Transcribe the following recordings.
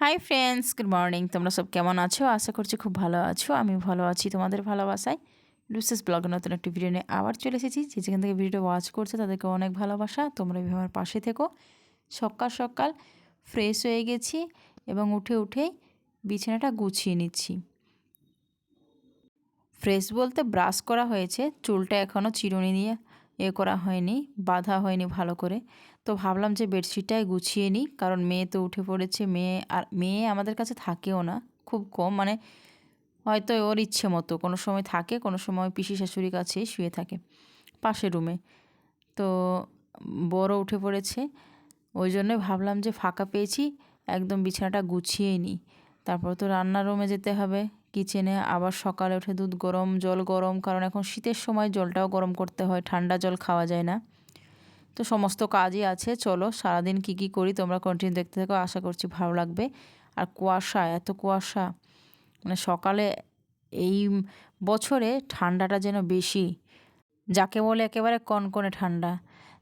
Hi friends good morning তোমরা সব কেমন আছো? আশা করছি খুব ভালো আছো। আমি ভালো আছি তোমাদের ভালোবাসায়। লুসেস ব্লগ নতুন একটি ভিডিও নিয়ে আবার চলে এসেছি। যে যেখান থেকে ভিডিওটা ওয়াচ করছে, তাদেরকে অনেক ভালোবাসা। তোমরা আমার পাশে থেকো। সকাল সকাল ফ্রেশ হয়ে গেছি এবং উঠে উঠেই বিছানাটা গুছিয়ে নিচ্ছি। ফ্রেশ বলতে ব্রাশ করা হয়েছে। চুলটা এখনও চিরুনি দিয়ে এ করা হয়নি, বাঁধা হয়নি ভালো করে। তো ভাবলাম যে বেডশিটটাই গুছিয়ে নিই, কারণ মেয়ে তো উঠে পড়েছে, মেয়ে আর মেয়ে আমাদের কাছে থাকেও না, খুব কম মানে হয়তো ওর ইচ্ছে মতো, কোনো সময় থাকে, কোনো সময় পিসি শাশুড়ির কাছেই শুয়ে থাকে, পাশের রুমে। তো বড় উঠে পড়েছে, ওই জন্যই ভাবলাম যে ফাঁকা পেয়েছি, একদম বিছানাটা গুছিয়েই নিই। তারপর তো রান্নার রুমে যেতে হবে, কিচেনে আবার সকালে উঠে দুধ গরম, জল গরম, কারণ এখন শীতের সময় জলটাও গরম করতে হয়, ঠান্ডা জল খাওয়া যায় না। তো সমস্ত কাজই আছে, চলো সারাদিন কি কি করি তোমরা কন্টিনিউ দেখতে থাকো, আশা করছি ভালো লাগবে। আর কুয়াশা, এত কুয়াশা মানে সকালে এই বছরে ঠান্ডাটা যেন বেশি, যাকে বলে একেবারে কনকনে ঠান্ডা।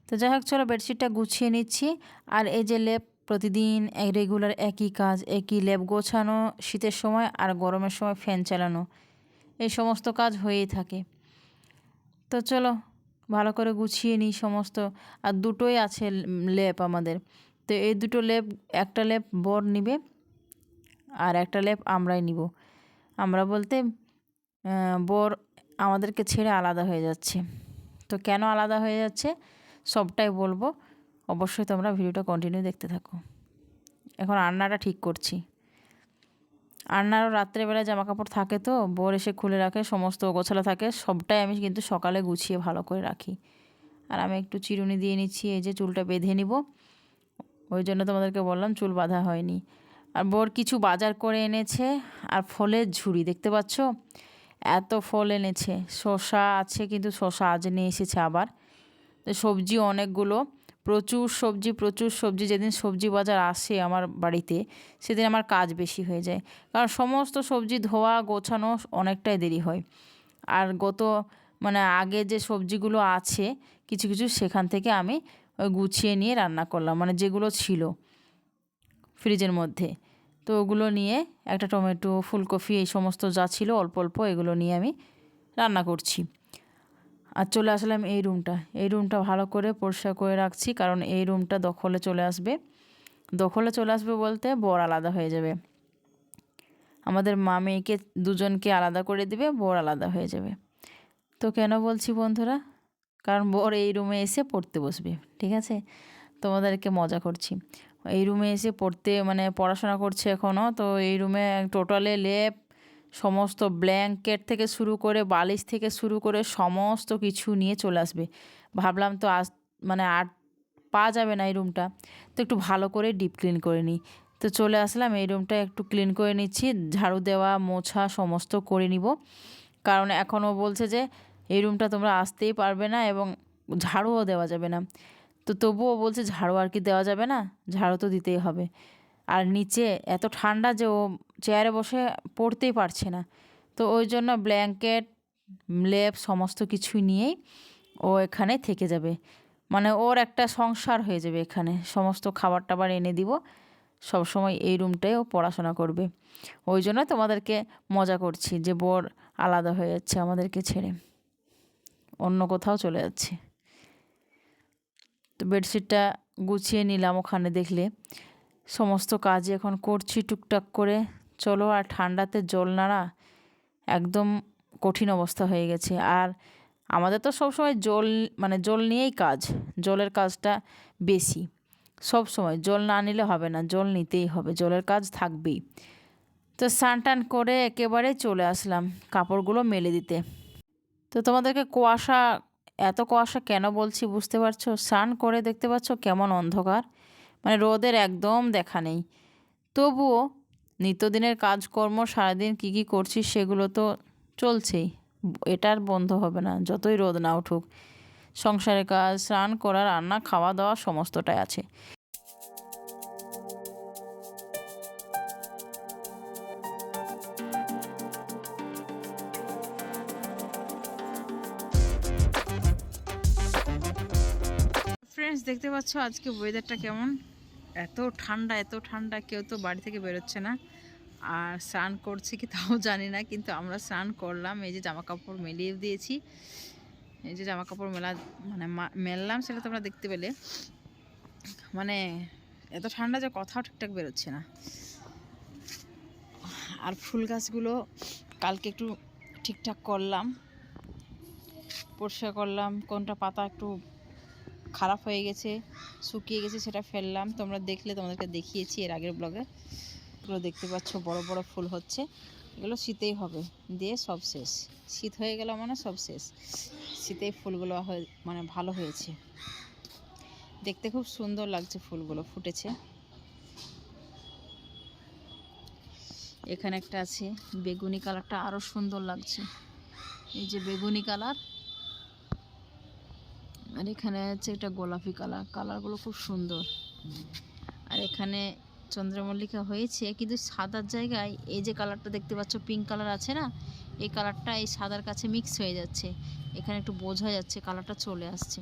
তো যাই হোক, চলো বেডশিটটা গুছিয়ে নিচ্ছি। আর এই যে লেপ, প্রতিদিন রেগুলার একই কাজ, একই লেপ গোছানো, শীতের সময় আর গরমের সময় ফ্যান চালানো, এই সমস্ত কাজ হয়েই থাকে। তো চলো ভালো করে গুছিয়ে নিই সমস্ত। আর দুটোই আছে লেপ আমাদের। তো এই দুটো লেপ, একটা লেপ বর নিবে আর একটা লেপ আমরাই নিব। আমরা বলতে বর আমাদেরকে ছেড়ে আলাদা হয়ে যাচ্ছে। তো কেন আলাদা হয়ে যাচ্ছে? সবটাই বলব। অবশ্যই তোমরা ভিডিওটা কন্টিনিউ দেখতে থাকো। এখন রান্নাটা ঠিক করছি। আন্নারও রাত্রেবেলা জামা কাপড় থাকে তো, বোর এসে খুলে রাখে, সমস্ত গোছালা থাকে, সবটাই আমি কিন্তু সকালে গুছিয়ে ভালো করে রাখি। আর আমি একটু চিরুনি দিয়ে নিচ্ছি, এই যে চুলটা বেঁধে নিব। ওই জন্য তোমাদেরকে বললাম চুল বাঁধা হয়নি। আর বোর কিছু বাজার করে এনেছে, আর ফলের ঝুড়ি, দেখতে পাচ্ছ? এত ফল এনেছে শশা আছে, কিন্তু শশা আজ নিয়ে এসেছে আবার। তো সবজি অনেকগুলো। প্রচুর সবজি প্রচুর সবজি যেদিন সবজি বাজার আসে আমার বাড়িতে, সেদিন আমার কাজ বেশি হয়ে যায়। কারণ সমস্ত সবজি ধোয়া, গোছানো অনেকটাই দেরি হয়। আর গত মানে আগে যে সবজিগুলো আছে, কিছু কিছু সেখান থেকে আমি গুছিয়ে নিয়ে রান্না করলাম মানে যেগুলো ছিল ফ্রিজের মধ্যে। তো ওগুলো নিয়ে একটা টমেটো, ফুলকপি এই সমস্ত যা ছিল অল্প অল্প এগুলো নিয়ে আমি রান্না করছি। আর চলে আসলাম এই রুমটা। এই রুমটা ভালো করে পরিষ্কার করে রাখছি, কারণ এই রুমটা দখলে চলে আসবে। দখলে চলে আসবে বলতে বর আলাদা হয়ে যাবে। আমাদের মা মেয়েকে দুজনকে আলাদা করে দিবে, বর আলাদা হয়ে যাবে। তো কেন বলছি বন্ধুরা? কারণ বর এই রুমে এসে পড়তে বসবে, ঠিক আছে? তোমাদেরকে মজা করছি। এই রুমে এসে পড়তে মানে পড়াশোনা করছে এখনও তো এই রুমে টোটালে লেপ সমস্ত ব্ল্যাঙ্কেট থেকে শুরু করে বালিশ থেকে শুরু করে সমস্ত কিছু নিয়ে চলে আসবে। ভাবলাম তো আজ মানে আর পাওয়া যাবে না এই রুমটা, তো একটু ভালো করে ডিপ ক্লিন করে নিই। তো চলে আসলাম, এই রুমটা একটু ক্লিন করে নিচ্ছি, ঝাড়ু দেওয়া, মোছা সমস্ত করে নিব। কারণ এখনও বলছে যে, এই রুমটা তোমরা আসতেই পারবে না এবং ঝাড়ুও দেওয়া যাবে না। তো তবুও বলছে, ঝাড়ু আর কি দেওয়া যাবে না? ঝাড়ু তো দিতেই হবে। আর নিচে এত ঠান্ডা যে ও চেয়ারে বসে পড়তেই পারছে না। তো ওই জন্য ব্ল্যাঙ্কেট লেপ সমস্ত কিছু নিয়েই ও এখানে থেকে যাবে। মানে ওর একটা সংসার হয়ে যাবে এখানে। সমস্ত খাবার টাবার এনে দিব। সব সময় এই রুমটাই ও পড়াশোনা করবে। ওই জন্য তোমাদেরকে মজা করছি যে বোর আলাদা হয়ে যাচ্ছে আমাদেরকে ছেড়ে। অন্য কোথাও চলে যাচ্ছে। তো বেডশিটটা গুছিয়ে নিলাম ওখানে দেখলে। সমস্ত কাজ এখন করছি টুকটাক করে। চলো, আর ঠান্ডাতে জল নাড়া একদম কঠিন অবস্থা হয়ে গেছে। আর আমাদের তো সবসময় জল মানে জল নিয়েই কাজ, জলের কাজটা বেশি। সব সময় জল না নিলে হবে না, জল নিতেই হবে, জলের কাজ থাকবেই। তো স্নান টান করে একেবারে চলে আসলাম কাপড়গুলো মেলে দিতে। তো তোমাদেরকে কুয়াশা, এত কুয়াশা কেন বলছি বুঝতে পারছ? স্নান করে দেখতে পাচ্ছ কেমন অন্ধকার। মানে রোদের একদম দেখা নেই। তবুও নিত্যদিনের কাজকর্ম, সারাদিন কী কী করছি সেগুলো তো চলছেই। এটার বন্ধ হবে না, যতই রোদ না উঠুক। সংসারের কাজ, স্নান করা, রান্না খাওয়া দাওয়া সমস্তটাই আছে। ফ্রেন্ডস দেখতে পাচ্ছ আজকে ওয়েদারটা কেমন? এত ঠান্ডা এত ঠান্ডা, কেউ তো বাড়ি থেকে বেরোচ্ছে না। আর স্নান করছে কি তাও জানি না, কিন্তু আমরা স্নান করলাম, এই যে জামা কাপড় মেলিয়ে দিয়েছি। এই যে জামা কাপড় মেলা মানে মেললাম সেটা তোমরা দেখতে পেলে। মানে এত ঠান্ডা যে কথাও ঠিকঠাক বেরোচ্ছে না। আর ফুল গাছগুলো কালকে একটু ঠিকঠাক করলাম, পরিষ্কার করলাম, কোনটা পাতা একটু খারাপ হয়ে গেছে, শুকিয়ে গেছে, সেটা ফেললাম। তোমরা দেখলে তোমাদেরকে দেখিয়েছি এর আগের ব্লগে এগুলো দেখতে পাচ্ছ, বড় বড় ফুল হচ্ছে। এগুলো শীতেই হবে। দিয়ে সব শেষ। শীত হয়ে গেল মানে সব শেষ। শীতেই ফুলগুলো মানে ভালো হয়েছে। দেখতে খুব সুন্দর লাগছে ফুলগুলো, ফুটেছে। এখানে একটা আছে, বেগুনি কালারটা আরও সুন্দর লাগছে। এই যে বেগুনি কালার আর এখানে আছে একটা গোলাপি কালার। কালারগুলো খুব সুন্দর। আর এখানে চন্দ্রমল্লিকা হয়েছে, কিন্তু সাদার জায়গায় এই যে কালারটা দেখতে পাচ্ছ পিঙ্ক কালার আছে না, এই কালারটা এই সাদার কাছে মিক্স হয়ে যাচ্ছে। এখানে একটু বোঝা যাচ্ছে, কালারটা চলে আসছে।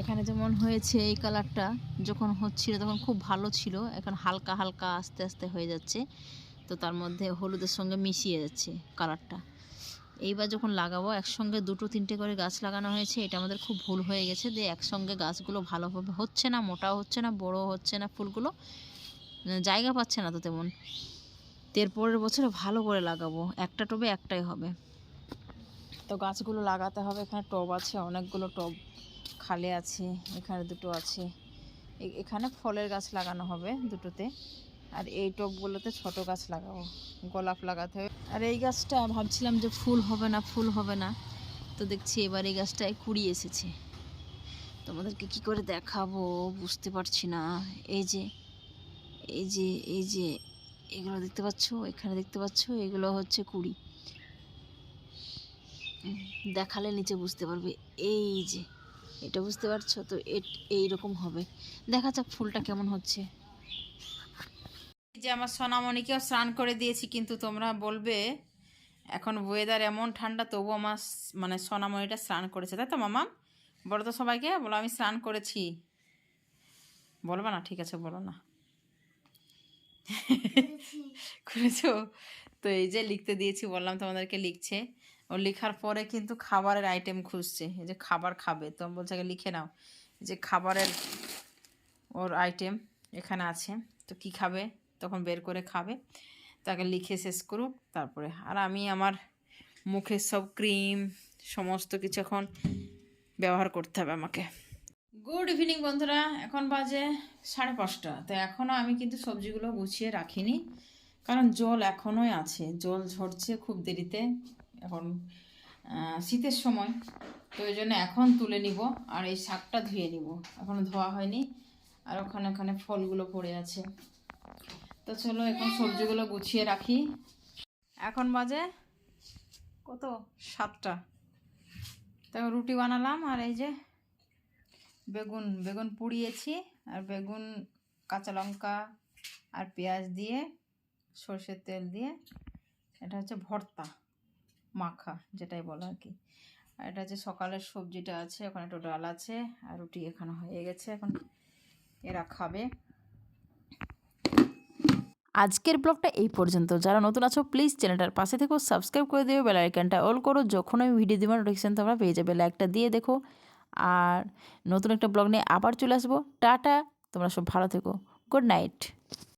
এখানে যেমন হয়েছে এই কালারটা, যখন হচ্ছিল তখন খুব ভালো ছিল, এখন হালকা হালকা আস্তে আস্তে হয়ে যাচ্ছে। তো তার মধ্যে হলুদের সঙ্গে মিশিয়ে যাচ্ছে কালারটা। এইবার যখন লাগাবো, একসঙ্গে দুটো, তিনটে করে গাছ লাগানো হয়েছে, এটা আমাদের খুব ভুল হয়ে গেছে যে একসঙ্গে গাছগুলো ভালোভাবে হচ্ছে না, মোটাও হচ্ছে না বড় হচ্ছে না, ফুলগুলো জায়গা পাচ্ছে না তো তেমন। তো এর পরের বছরে ভালো করে লাগাবো, একটা টবে একটাই হবে। তো গাছগুলো লাগাতে হবে, এখানে টব আছে, অনেকগুলো টব খালে আছে, এখানে দুটো আছে। এখানে ফলের গাছ লাগানো হবে দুটোতে। আর এই টবগুলোতে ছোট গাছ লাগাবো, গোলাপ লাগাতে হবে। আর এই গাছটা ভাবছিলাম যে ফুল হবে না, ফুল হবে না। তো দেখছি এবার এই গাছটায় কুড়ি এসেছে। তোমাদেরকে কি করে দেখাবো বুঝতে পারছি না। এই যে এই যে এই যে, এগুলো দেখতে পাচ্ছ? এখানে দেখতে পাচ্ছ? এগুলো হচ্ছে কুড়ি। দেখালে নিচে বুঝতে পারবে। এই যে, এটা বুঝতে পারছ? তো এইরকম হবে। দেখা যাক ফুলটা কেমন হচ্ছে। এই যে আমার সোনামণিকেও স্নান করে দিয়েছি কিন্তু তোমরা বলবে এখন ওয়েদার এমন ঠান্ডা তবু আমার মানে সোনামণিটা স্নান করেছে। তাই তো মামা? বলো তো সবাইকে বলো আমি স্নান করেছি। বলবা না ঠিক আছে বলো না। করেছ। তো এই যে লিখতে দিয়েছি বললাম তোমাদেরকে লিখছে। ও লেখার পরে কিন্তু খাবারের আইটেম খুঁজছে এই যে খাবার খাবে। তো বলছে লিখে নাও যে খাবারের ওর আইটেম এখানে আছে। তো কি খাবে? তখন বের করে খাবে। তাকে লিখে শেষ করুক, তারপরে। আর আমি আমার মুখের সব ক্রিম, সমস্ত কিছু এখন ব্যবহার করতে হবে আমাকে। গুড ইভিনিং বন্ধুরা, এখন বাজে সাড়ে পাঁচটা। তো এখনও আমি কিন্তু সবজিগুলো গুছিয়ে রাখিনি, কারণ জল এখনোই আছে। জল ঝরছে খুব দেরিতে, এখন শীতের সময়। তো ওই জন্য এখন তুলে নিব, আর এই শাকটা ধুয়ে নিব। এখনও ধোয়া হয়নি, আর ওখানে ওখানে ফলগুলো পড়ে আছে। তো চলো এখন সবজিগুলো গুছিয়ে রাখি। এখন বাজে কত? সাতটা। তো রুটি বানালাম আর এই যে বেগুন বেগুন পুড়িয়েছি আর বেগুন, কাঁচা লঙ্কা আর পেঁয়াজ দিয়ে, সর্ষের তেল দিয়ে, এটা হচ্ছে ভর্তা, মাখা যেটাই বলো আর কি। আর এটা হচ্ছে সকালের সবজিটা আছে, ওখানে একটু ডাল আছে আর রুটি এখানে হয়ে গেছে, এখন এরা খাবে। আজকের ব্লগটা এই পর্যন্ত। যারা নতুন আছো প্লিজ চ্যানেলটার পাশে থেকেও সাবস্ক্রাইব করে দিও বেল আইকনটা অল করো। যখন আমি ভিডিও দিব নোটিফিকেশন তোমরা পেয়ে যাবে। লাইকটা দিয়ে দেখো। আর নতুন একটা ব্লগ নিয়ে আবার চলে আসব। টাটা! তোমরা সব ভালো থেকো। Good night